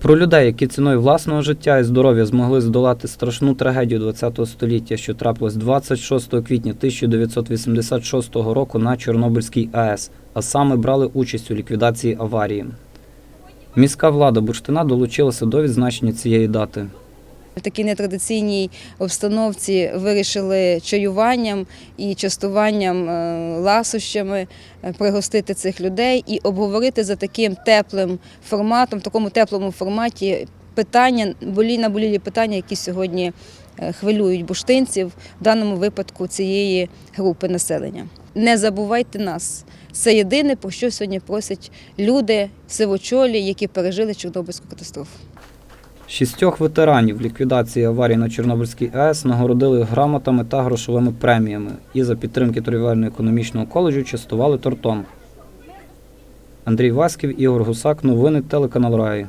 Про людей, які ціною власного життя і здоров'я змогли здолати страшну трагедію ХХ століття, що трапилось 26 квітня 1986 року на Чорнобильській АЕС, а саме брали участь у ліквідації аварії. Міська влада Бурштина долучилася до відзначення цієї дати. В такій нетрадиційній обстановці вирішили чаюванням і частуванням е, ласощами е, пригостити цих людей і обговорити за таким теплим форматом, в такому теплому форматі питання, болі наболілі питання, які сьогодні е, хвилюють буштинців, в даному випадку цієї групи населення. Не забувайте нас. Це єдине, про що сьогодні просять люди сивочолі, які пережили Чорнобильську катастрофу. Шістьох ветеранів ліквідації аварії на Чорнобильській АЕС нагородили грамотами та грошовими преміями і за підтримки торгівельно-економічного коледжу частували тортом. Андрій Васьків, Ігор Гусак, новини телеканал Раї.